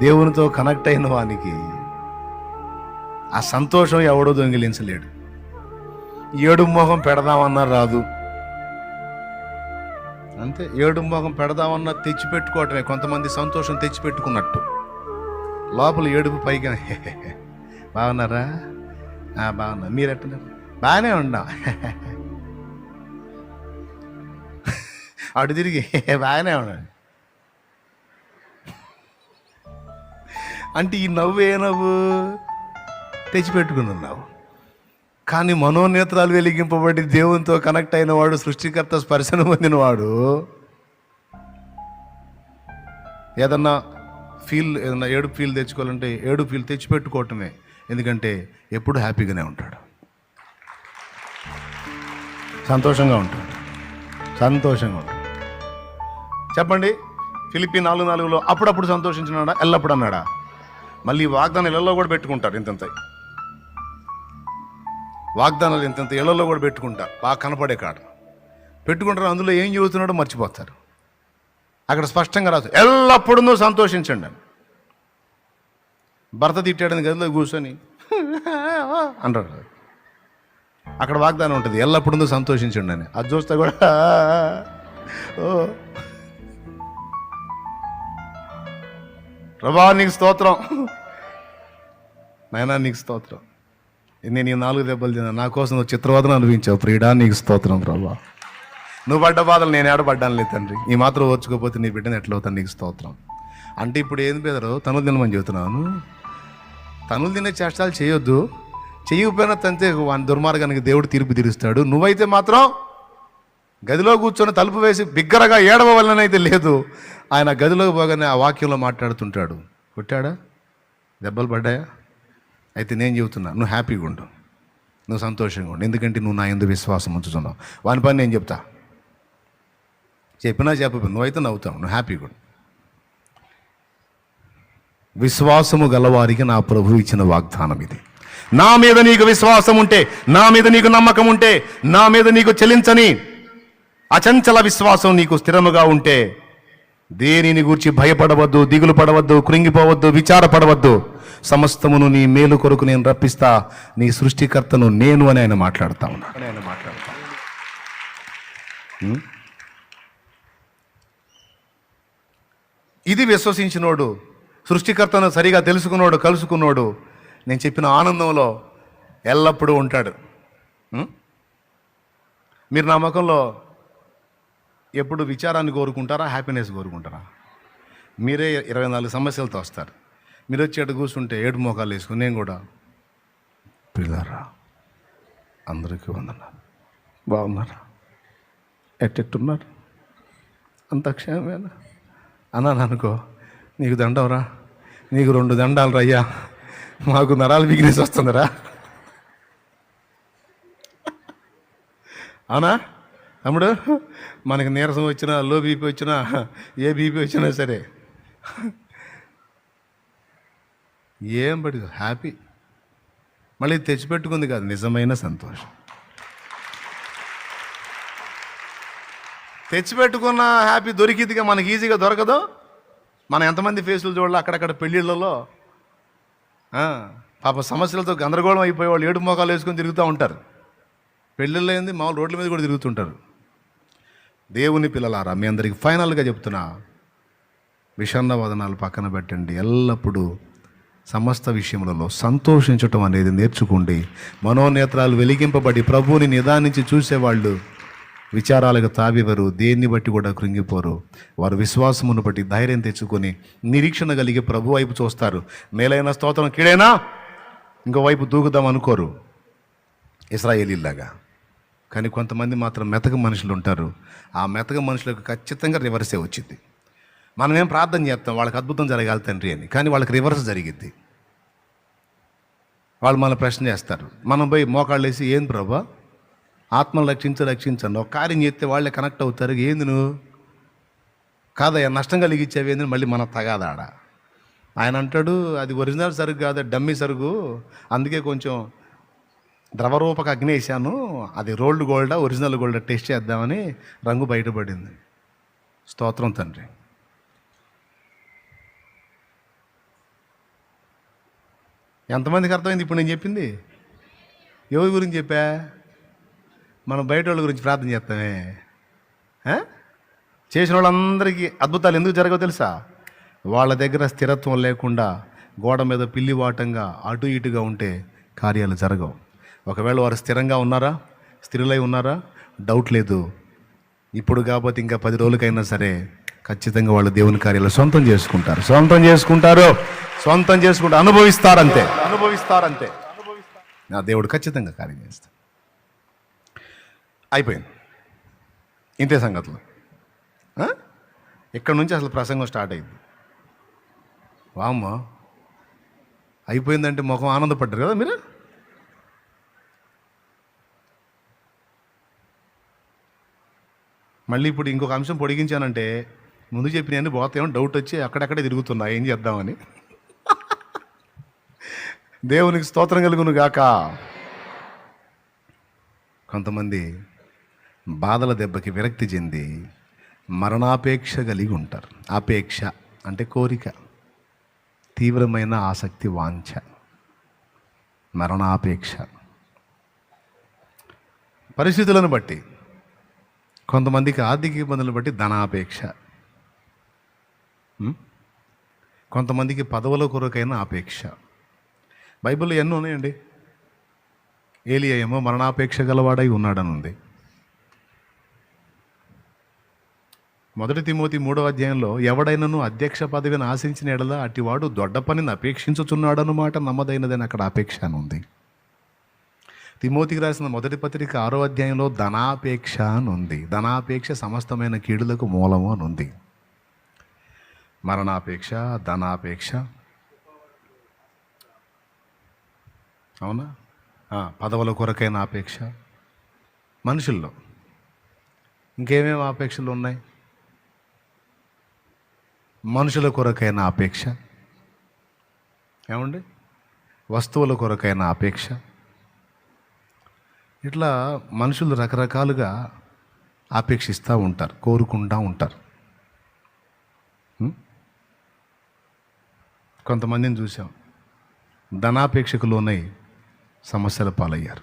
దేవునితో కనెక్ట్ అయిన వానికి ఆ సంతోషం ఎవడో దొంగిలించలేడు. ఏడు మొహం పెడదామన్నా రాదు. అంతే ఏడు మొహం పెడదామన్నా తెచ్చిపెట్టుకోవటమే కొంతమంది సంతోషం తెచ్చిపెట్టుకున్నట్టు. లోపల ఏడుపు పైగా బాగున్నారా? బాగున్నా. మీరు ఎట్టున్నారు బాగానే ఉన్నా. అటు తిరిగి బాగానే ఉన్నాడు అంటే ఈ నవ్వు ఏ నవ్వు తెచ్చిపెట్టుకుని ఉన్నావు కానీ మనోనేత్రాలు వెలిగింపబడి దేవునితో కనెక్ట్ అయినవాడు సృష్టికర్త స్పర్శను పొందినవాడు ఏదన్నా ఫీల్ ఏదన్నా ఏడు ఫీల్ తెచ్చుకోవాలంటే ఏడు ఫీల్ తెచ్చిపెట్టుకోవటమే. ఎందుకంటే ఎప్పుడు హ్యాపీగానే ఉంటాడు. సంతోషంగా ఉంటాడు. సంతోషంగా ఉంటాడు. చెప్పండి ఫిలిపి నాలుగు నాలుగులో అప్పుడప్పుడు సంతోషించినాడా? ఎల్లప్పుడు అన్నాడా? మళ్ళీ వాగ్దానం ఇళ్ళలో కూడా పెట్టుకుంటారు ఇంతంత. వాగ్దానాలు ఇంతంత ఇళ్ళలో కూడా పెట్టుకుంటారు. బాగా కనపడే కాడ. పెట్టుకుంటారు అందులో ఏం చదువుతున్నాడో మర్చిపోతారు. అక్కడ స్పష్టంగా రాదు. ఎల్లప్పుడూ నువ్వు సంతోషించండి అని. భర్త తిట్టాడని గదిలో కూర్చొని అంటాడు అక్కడ వాగ్దానం ఉంటుంది ఎల్లప్పుడూ సంతోషించండి అని. అది చూస్తే కూడా ఓ. ప్రభా నీకు స్తోత్రం. నాయనా నీకు స్తోత్రం. నేను ఈ నాలుగు దెబ్బలు తిన్నా. నా కోసం నువ్వు చిత్రవాదన అనిపించావు ప్రియుడా నీకు స్తోత్రం ప్రభా. నువ్వు పడ్డ బాధలు నేను ఏడబడ్డాను లే తండ్రి. ఈ మాత్రం ఓర్చుకోకపోతే నీ బిడ్డను ఎట్లా అవుతాను? నీకు స్తోత్రం. అంటే ఇప్పుడు ఏం బెదరు? తనులు తినమని చెబుతున్నాను. తనులు తినే చేష్టాలు చేయొద్దు. చేయకపోయినా తంతే వాని దుర్మార్గానికి దేవుడు తీర్పు తీరుస్తాడు. నువ్వైతే మాత్రం గదిలో కూర్చొని తలుపు వేసి బిగ్గరగా ఏడవ లేదు. ఆయన గదిలోకి పోగానే ఆ వాక్యంలో మాట్లాడుతుంటాడు. కొట్టాడా? దెబ్బలు పడ్డాయా? అయితే నేను చెబుతున్నా నువ్వు హ్యాపీగా ఉండు. నువ్వు సంతోషంగా ఉండు. ఎందుకంటే నువ్వు నా ఎందు విశ్వాసం ఉంచుతున్నావు. వాని పని నేను చెప్తా. చెప్పినా చెప్పు నువ్వైతే నవ్వుతావు. నువ్వు హ్యాపీగా ఉండు. విశ్వాసము గలవారికి నా ప్రభు ఇచ్చిన వాగ్దానం ఇది. నా మీద నీకు విశ్వాసం ఉంటే నా మీద నీకు నమ్మకం ఉంటే నా మీద నీకు చెలించని అచంచల విశ్వాసం నీకు స్థిరముగా ఉంటే దేనిని గూర్చి భయపడవద్దు దిగులు పడవద్దు కృంగిపోవద్దు విచారపడవద్దు సమస్తమును నీ మేలు కొరకు నేను రప్పిస్తా. నీ సృష్టికర్తను నేను అని ఆయన మాట్లాడుతా ఉన్నాడు. అని ఆయన మాట్లాడుతా? ఇది విశ్వసించినోడు సృష్టికర్తను సరిగా తెలుసుకున్నోడు కలుసుకున్నోడు నేను చెప్పిన ఆనందంలో ఎల్లప్పుడూ ఉంటాడు? మీరు నా ముఖంలో ఎప్పుడు విచారాన్ని కోరుకుంటారా హ్యాపీనెస్ కోరుకుంటారా? మీరే ఇరవై నాలుగు సమస్యలతో వస్తారు. మీరు వచ్చి అటు కూర్చుంటే ఏడు మోకాలు వేసుకుని నేను కూడా. పిల్లరా అందరికీ వందన్నారు బాగున్నారా? ఎట్టెట్టున్నారు? అంత క్షేమేనా అన్నాను అనుకో నీకు దండవరా నీకు రెండు దండాలు రయ్యా మాకు నరాలు బిగినేసి వస్తుందిరా. అవునా? తమ్ముడు మనకి నీరసం వచ్చినా లో బీపీ వచ్చినా ఏ బీపీ వచ్చినా సరే. ఏం పడి హ్యాపీ మళ్ళీ తెచ్చిపెట్టుకుంది కాదు నిజమైన సంతోషం. తెచ్చిపెట్టుకున్న హ్యాపీ దొరికిదిగా మనకి ఈజీగా దొరకదు. మనం ఎంతమంది ఫేసులు చూడాలి అక్కడక్కడ పెళ్ళిళ్ళలో? పాప సమస్యలతో గందరగోళం అయిపోయే వాళ్ళు ఏడు మోకాలు వేసుకొని తిరుగుతూ ఉంటారు. పెళ్ళిళ్ళు ఏంది? మామూలు రోడ్ల మీద కూడా తిరుగుతుంటారు. దేవుని పిల్లలారా మీ అందరికి ఫైనల్గా చెప్తున్నా. విషన్న వదనాలు పక్కన పెట్టండి. ఎల్లప్పుడూ సమస్త విషయములలో సంతోషించటం అనేది నేర్చుకోండి. మనోనేత్రాలు వెలిగింపబడి ప్రభువుని నిదానించి చూసేవాళ్ళు విచారాలకు తావివరు దేన్ని బట్టి కూడా కృంగిపోరు. వారు విశ్వాసమును బట్టి ధైర్యం తెచ్చుకొని నిరీక్షణ కలిగి ప్రభు వైపు చూస్తారు. మేలైన స్తోత్రం కీడైనా ఇంకో వైపు దూకుదాం అనుకోరు. ఇస్రాయేలీలాగా కానీ కొంతమంది మాత్రం మెతక మనుషులు ఉంటారు. ఆ మెతక మనుషులకు ఖచ్చితంగా రివర్సే వచ్చింది. మనమేం ప్రార్థన చేస్తాం? వాళ్ళకి అద్భుతం జరగాలి తండ్రి అని. కానీ వాళ్ళకి రివర్స్ జరిగిద్ది. వాళ్ళు మన ప్రశ్న చేస్తారు. మనం పోయి మోకాళ్ళు వేసి ఏం ప్రభా? ఆత్మను రక్షించు రక్షించండి ఒక కార్యం చేస్తే వాళ్ళే కనెక్ట్ అవుతారు. ఏంది నువ్వు? కాదయ్యా నష్టం కలిగించేవి ఏంది? మళ్ళీ మన తగాదాడ? ఆయన అంటాడు అది ఒరిజినల్ సరుకు కాదు డమ్మీ సరుకు. అందుకే కొంచెం ద్రవరూపక అగ్ని వేసాను అది రోల్డ్ గోల్డా ఒరిజినల్ గోల్డా టెస్ట్ చేద్దామని రంగు బయటపడింది. స్తోత్రం తండ్రి. ఎంతమందికి అర్థమైంది ఇప్పుడు నేను చెప్పింది? ఎవరి గురించి చెప్పా? మనం బయట వాళ్ళ గురించి ప్రార్థన చేస్తామే. చేసిన వాళ్ళందరికీ అద్భుతాలు ఎందుకు జరగవు తెలుసా? వాళ్ళ దగ్గర స్థిరత్వం లేకుండా గోడ మీద పిల్లివాటంగా అటు ఇటుగా ఉంటే కార్యాలు జరగవు. ఒకవేళ వారు స్థిరంగా ఉన్నారా? స్థిరులై ఉన్నారా? డౌట్ లేదు. ఇప్పుడు కాకపోతే ఇంకా పది రోజులకైనా సరే ఖచ్చితంగా వాళ్ళు దేవుని కార్యాలు సొంతం చేసుకుంటారు. సొంతం చేసుకుంటారు. సొంతం చేసుకుంటారు అనుభవిస్తారంతే. అనుభవిస్తారంతే. నా దేవుడు ఖచ్చితంగా కార్యం చేస్తాడు. అయిపోయింది. ఇంతే సంగతులు? ఇక్కడ నుంచి అసలు ప్రసంగం స్టార్ట్ అయింది. వామ్మ. అయిపోయిందంటే ముఖం ఆనందపడ్డారు కదా మీరు? మళ్ళీ ఇప్పుడు ఇంకొక అంశం పొడిగించానంటే ముందు చెప్పిన పోతాయేమో డౌట్ వచ్చి అక్కడక్కడే తిరుగుతున్నా ఏం చేద్దామని. దేవునికి స్తోత్రం కలుగును గాక. కొంతమంది బాధల దెబ్బకి విరక్తి చెంది మరణాపేక్ష కలిగి ఉంటారు. ఆపేక్ష అంటే కోరిక తీవ్రమైన ఆసక్తి వాంఛ మరణాపేక్ష. పరిస్థితులను బట్టి కొంతమందికి ఆర్థిక ఇబ్బందులను బట్టి ధనాపేక్ష. కొంతమందికి పదవుల కొరకైన ఆపేక్ష బైబిల్లో ఎన్నో ఉన్నాయండి. ఏలియా ఏమో మరణాపేక్ష గలవాడై ఉన్నాడని ఉంది మొదటి తిమోతి మూడవ అధ్యాయంలో ఎవడైనను అధ్యక్ష పదవిని ఆశించిన ఎడల అటివాడు దొడ్డ పనిని అపేక్షించుచున్నాడనమాట నమ్మదైనదని అక్కడ అపేక్ష అని ఉంది తిమోతికి రాసిన మొదటి పత్రిక ఆరో అధ్యాయంలో ధనాపేక్ష అని ఉంది ధనాపేక్ష సమస్తమైన కీడులకు మూలము అని ఉంది మరణాపేక్ష ధనాపేక్ష అవునా? పదవుల కొరకైన ఆపేక్ష మనుషుల్లో ఇంకేమేమి ఆపేక్షలు ఉన్నాయి? మనుషుల కొరకైన ఆపేక్ష ఏమండి? వస్తువుల కొరకైన ఆపేక్ష ఇట్లా మనుషులు రకరకాలుగా ఆపేక్షిస్తూ ఉంటారు కోరుకుంటూ ఉంటారు. కొంతమందిని చూసాం. ధనాపేక్షకులోనై సమస్యల పాలయ్యారు.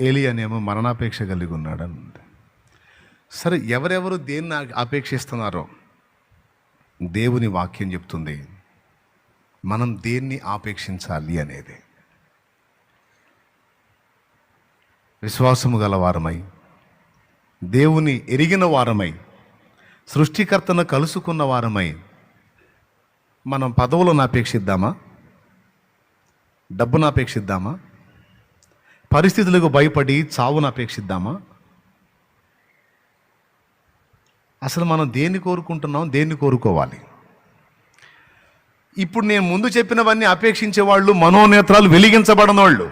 ఏలి అనేమో మరణాపేక్ష కలిగి ఉన్నాడని ఉంది. సరే ఎవరెవరు దేన్ని ఆపేక్షిస్తున్నారో దేవుని వాక్యం చెప్తుంది. మనం దేన్ని ఆపేక్షించాలి అనేది. విశ్వాసము గల వారమై దేవుని ఎరిగిన వారమై సృష్టికర్తను కలుసుకున్న వారమై మనం పదవులను అపేక్షిద్దామా డబ్బును అపేక్షిద్దామా? పరిస్థితులకు భయపడి చావును అపేక్షిద్దామా? అసలు మనం దేన్ని కోరుకుంటున్నాం? దేన్ని కోరుకోవాలి? ఇప్పుడు నేను ముందు చెప్పినవన్నీ అపేక్షించే వాళ్ళు మనోనేత్రాలు వెలిగించబడిన వాళ్ళు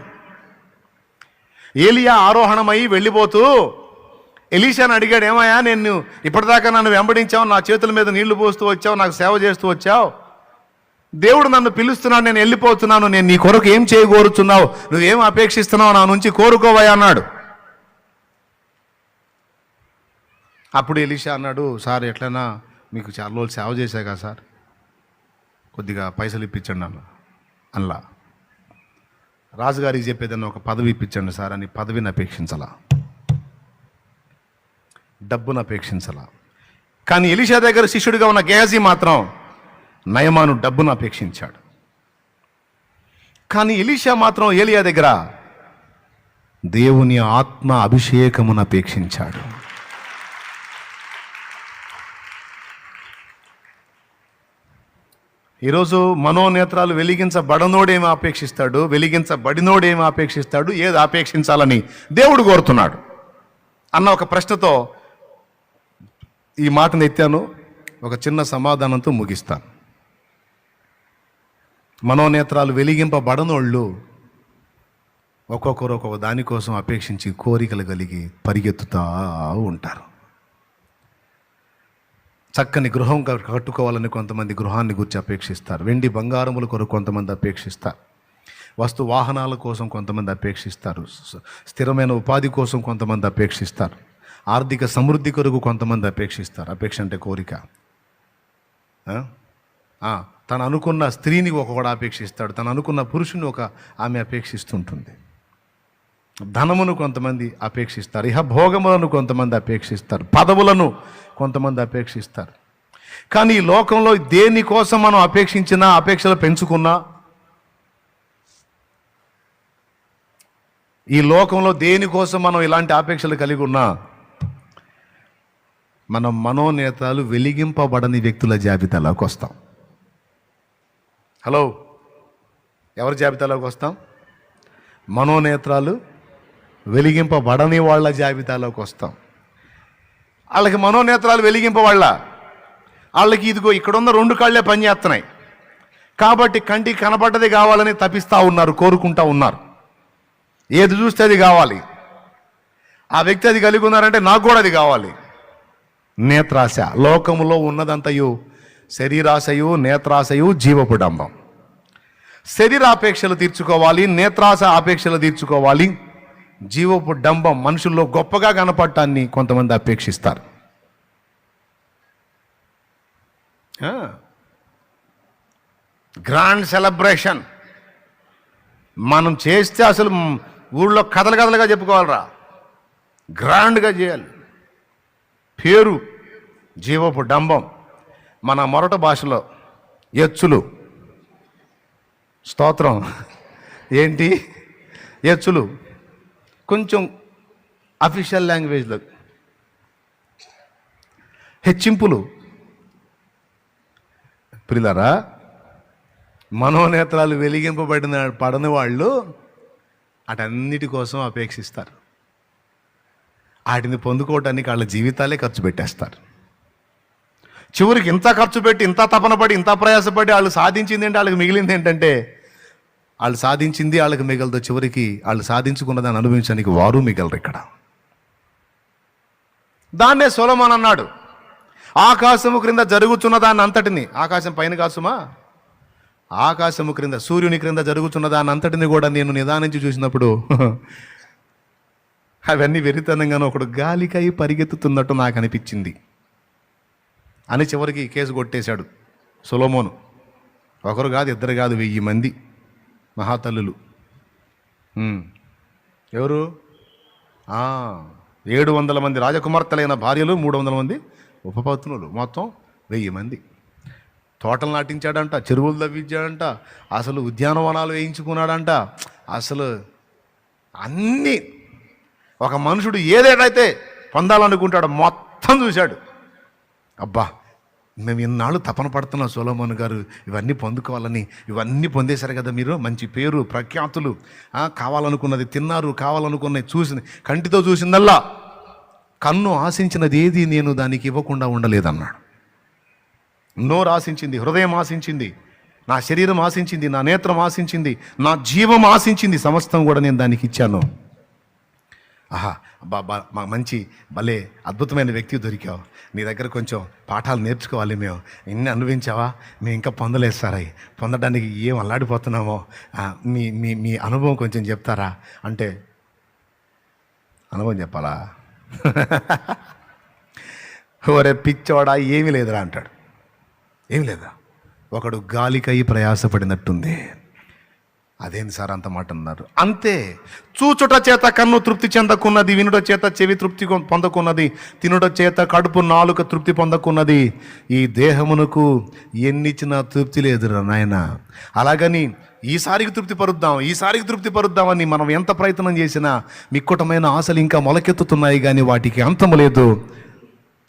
ఏలియా ఆరోహణమై వెళ్ళిపోతూ ఎలీషాని అడిగాడు ఏమయ్యా నేను ఇప్పటిదాకా నన్ను వెంబడించావు నా చేతుల మీద నీళ్ళు పోస్తూ వచ్చావు నాకు సేవ చేస్తూ వచ్చావు దేవుడు నన్ను పిలుస్తున్నాడు నేను వెళ్ళిపోతున్నాను నేను నీ కొరకు ఏం చేయగోరుచున్నావు? నువ్వేం అపేక్షిస్తున్నావు నా నుంచి కోరుకోవయ్యా అన్నాడు. అప్పుడు ఎలిషా అన్నాడు సార్ ఎట్లైనా మీకు చాలా రోజులు సేవ చేశా కదా సార్. కొద్దిగా పైసలు ఇప్పించండి అన్న అల్లా రాజుగారికి చెప్పేదన్నా ఒక పదవి ఇప్పించండి సార్ అని పదవిని అపేక్షించాలా. డబ్బును అపేక్షించాలా. కానీ ఎలిషా దగ్గర శిష్యుడిగా ఉన్న గేహజీ మాత్రం నయమాను డబ్బును అపేక్షించాడు. కానీ ఎలీషా మాత్రం ఏలియా దగ్గర దేవుని ఆత్మ అభిషేకమును అపేక్షించాడు. ఈరోజు మనోనేత్రాలు వెలిగించబడనోడేమి ఆపేక్షిస్తాడు వెలిగించబడినోడేమి ఆపేక్షిస్తాడు ఏది ఆపేక్షించాలని దేవుడు కోరుతున్నాడు. అన్న ఒక ప్రశ్నతో ఈ మాటను ఎత్తాను ఒక చిన్న సమాధానంతో ముగిస్తాను. మనోనేత్రాలు వెలిగింపబడనోళ్ళు ఒక్కొక్కరు ఒక్కొక్క దానికోసం అపేక్షించి కోరికలు కలిగి పరిగెత్తుతా ఉంటారు. చక్కని గృహం క- కట్టుకోవాలని కొంతమంది గృహాన్ని గురించి అపేక్షిస్తారు. వెండి బంగారముల కొరకు కొంతమంది అపేక్షిస్తారు. వస్తు వాహనాల కోసం కొంతమంది అపేక్షిస్తారు. స్థిరమైన ఉపాధి కోసం కొంతమంది అపేక్షిస్తారు. ఆర్థిక సమృద్ధి కొరకు కొంతమంది అపేక్షిస్తారు. అపేక్ష అంటే కోరిక. తను అనుకున్న స్త్రీని ఒకడు అపేక్షిస్తాడు. తను అనుకున్న పురుషుని ఒక ఆమె అపేక్షిస్తుంటుంది. ధనమును కొంతమంది అపేక్షిస్తారు. ఇహ భోగములను కొంతమంది అపేక్షిస్తారు. పదవులను కొంతమంది అపేక్షిస్తారు. కానీ ఈ లోకంలో దేనికోసం మనం అపేక్షించినా అపేక్షలు పెంచుకున్నా ఈ లోకంలో దేనికోసం మనం ఇలాంటి ఆపేక్షలు కలిగి ఉన్నా మనం మనోనేతాలు వెలిగింపబడని వ్యక్తుల జాబితాలోకి వస్తాం. హలో ఎవరి జాబితాలోకి వస్తాం? మనోనేత్రాలు వెలిగింపబడని వాళ్ళ జాబితాలోకి వస్తాం. వాళ్ళకి మనోనేత్రాలు వెలిగింపవాళ్ళ వాళ్ళకి ఇదిగో ఇక్కడున్న రెండు కాళ్ళే పనిచేస్తున్నాయి కాబట్టి కంటికి కనపడ్డది కావాలని తప్పిస్తూ ఉన్నారు కోరుకుంటా ఉన్నారు. ఏది చూస్తే అది కావాలి. ఆ వ్యక్తి అది కలిగి ఉన్నారంటే నాకు కూడా అది కావాలి. నేత్రాశ లోకములో ఉన్నదంతయు శరీరాశయు నేత్రాశయు జీవపుడంబం శరీరాపేక్షలు తీర్చుకోవాలి నేత్రాశ ఆపేక్షలు తీర్చుకోవాలి. జీవపు డంబం మనుషుల్లో గొప్పగా కనపడటాన్ని కొంతమంది అపేక్షిస్తారు. గ్రాండ్ సెలబ్రేషన్ మనం చేస్తే అసలు ఊళ్ళో కథలు కథలుగా చెప్పుకోవాలరా. గ్రాండ్గా చేయాలి. పేరు జీవపు డంబం. మన మొరట భాషలో ఎచ్చులు. స్తోత్రం. ఏంటి? ఎచ్చులు. కొంచెం అఫీషియల్ లాంగ్వేజ్లో హెచ్చింపులు. ప్రిలరా మనోనేత్రాలు వెలిగింపబడిన పడని వాళ్ళు అటన్నిటి కోసం అపేక్షిస్తారు. వాటిని పొందుకోవటానికి వాళ్ళ జీవితాలే ఖర్చు పెట్టేస్తారు. చివరికి ఇంత ఖర్చు పెట్టి ఇంత తపన పడి ఇంత ప్రయాసపడి వాళ్ళు సాధించింది ఏంటి? వాళ్ళకి మిగిలింది ఏంటంటే వాళ్ళు సాధించింది వాళ్ళకి మిగలదు. చివరికి వాళ్ళు సాధించుకున్నదాన్ని అనుభవించడానికి వారు మిగలరు ఇక్కడ. దాన్నే సొలమన్ అన్నాడు. ఆకాశము క్రింద జరుగుతున్న దాన్ని అంతటిని. ఆకాశం పైన కాసుమా? ఆకాశము క్రింద సూర్యుని క్రింద జరుగుతున్న దాన్ని అంతటిని కూడా నేను నిదానించి చూసినప్పుడు అవన్నీ వెరితనంగానే ఒకడు గాలికై పరిగెత్తుతున్నట్టు నాకు అనిపించింది. అని చివరికి కేసు కొట్టేశాడు సులోమోను. ఒకరు కాదు ఇద్దరు కాదు వెయ్యి మంది మహాతల్లులు. ఎవరు? ఏడు వందల మంది రాజకుమార్తెలైన భార్యలు మూడు వందల మంది ఉపపత్నులు. మొత్తం వెయ్యి మంది. తోటలు నాటించాడంట చెరువులు తవ్వించాడంట అసలు ఉద్యానవనాలు వేయించుకున్నాడంట. అసలు అన్నీ ఒక మనుషుడు ఏదేటైతే పొందాలనుకుంటాడో మొత్తం చూశాడు. అబ్బా మేము ఇన్నాళ్ళు తపన పడుతున్నాం సోలోమోన్ గారు. ఇవన్నీ పొందుకోవాలని ఇవన్నీ పొందేశారు కదా మీరు. మంచి పేరు ప్రఖ్యాతులు కావాలనుకున్నది తిన్నారు కావాలనుకున్నది చూసింది కంటితో చూసిందల్లా. కన్ను ఆశించినది ఏది నేను దానికి ఇవ్వకుండా ఉండలేదన్నాడు. నోరు ఆశించింది హృదయం ఆశించింది నా శరీరం ఆశించింది నా నేత్రం ఆశించింది నా జీవం ఆశించింది సమస్తం కూడా నేను దానికి ఇచ్చాను. ఆహా అబ్బా బా మా మంచి భలే అద్భుతమైన వ్యక్తి దొరికావు. నీ దగ్గర కొంచెం పాఠాలు నేర్చుకోవాలి మేము. ఇన్ని అనుభవించావా? మేము ఇంకా పొందలేదు సార్ అవి పొందడానికి ఏం అల్లాడిపోతున్నామో. మీ మీ మీ అనుభవం కొంచెం చెప్తారా? అంటే అనుభవం చెప్పాలా? ఒరే పిచ్చోడా ఏమీ లేదురా అంటాడు. ఏమి లేదా? ఒకడు గాలికై ప్రయాసపడినట్టుంది. అదేంది సార్ అంత మాట అన్నారు? అంతే. చూచుట చేత కన్ను తృప్తి చెందకున్నది వినుట చేత చెవి తృప్తి పొందకున్నది తినుట చేత కడుపు నాలుక తృప్తి పొందకున్నది. ఈ దేహమునకు ఎన్నిచ్చినా తృప్తి లేదురా నాయన. అలాగని ఈసారికి తృప్తి పరుద్దాం ఈసారికి తృప్తి పరుద్దామని మనం ఎంత ప్రయత్నం చేసినా మిక్కుటమైన ఆశలు ఇంకా మొలకెత్తుతున్నాయి కానీ వాటికి అంతము లేదు.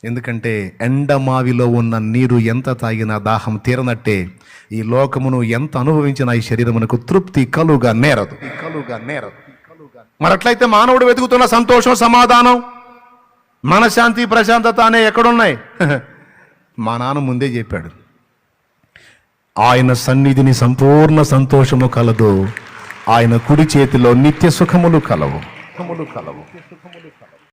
ఎందుకంటే ఎండమావిలో ఉన్న నీరు ఎంత తాగినా దాహం తీరనట్టే ఈ లోకమును ఎంత అనుభవించిన ఈ శరీరమునకు తృప్తి కలుగా నేరదు. కలుగా నేరదు మరట్లయితే అట్లయితే మానవుడు వెతుకుతున్న సంతోషం సమాధానం మనశాంతి ప్రశాంతత అనే ఎక్కడున్నాయి? మా నాన్న ముందే చెప్పాడు ఆయన సన్నిధిని సంపూర్ణ సంతోషము కలదు ఆయన కుడి చేతిలో నిత్య సుఖములు కలవు. సుఖములు కలవు.